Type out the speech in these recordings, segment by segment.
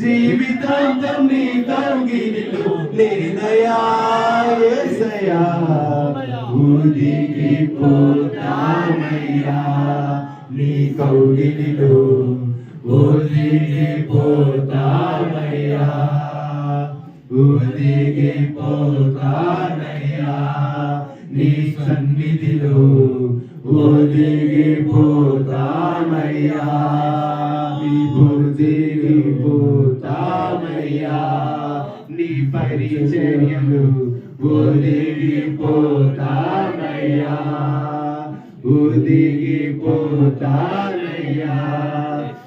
జీవితాంతం నీ కౌగిలిలో నేనయా యేసయ్యా ఊదికి పోతామయ్యా. నీ కౌగిలిలో ఊదికి పోతామయ్యా ఊదికి పోతానయ్యా నీ సన్నిధిలో ఊదికి పోతానయ్యా నీ బుద్ధిగి పోతానయ్యా నీ పరిచర్యలు పోతానయ్యా పోతామయ్యా ఊదికి పోతానయ్యా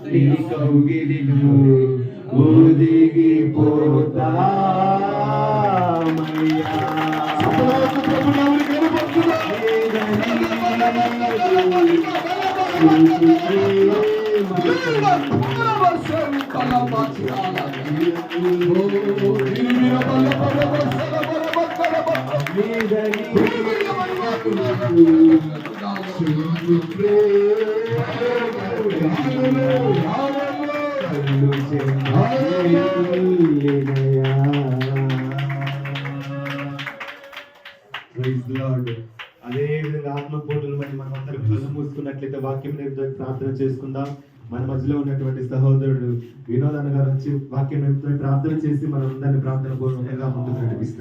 నీ కౌగిలిలో ఊదికి పోతామయ్యా అదే విధంగా ఆత్మపోటులు బట్టి మనం అందరం కళ్ళు మూసుకున్నట్లయితే వాక్యం నిమిత్తం ప్రార్థన చేసుకుందాం. మన మధ్యలో ఉన్నటువంటి సహోదరుడు వినోద్ అన్న గారు వచ్చి వాక్యం నిమిత్తం ప్రార్థన చేసి మనం అందరిని ప్రార్థన పూర్వకంగా ముందుకు నడిపిస్తారు.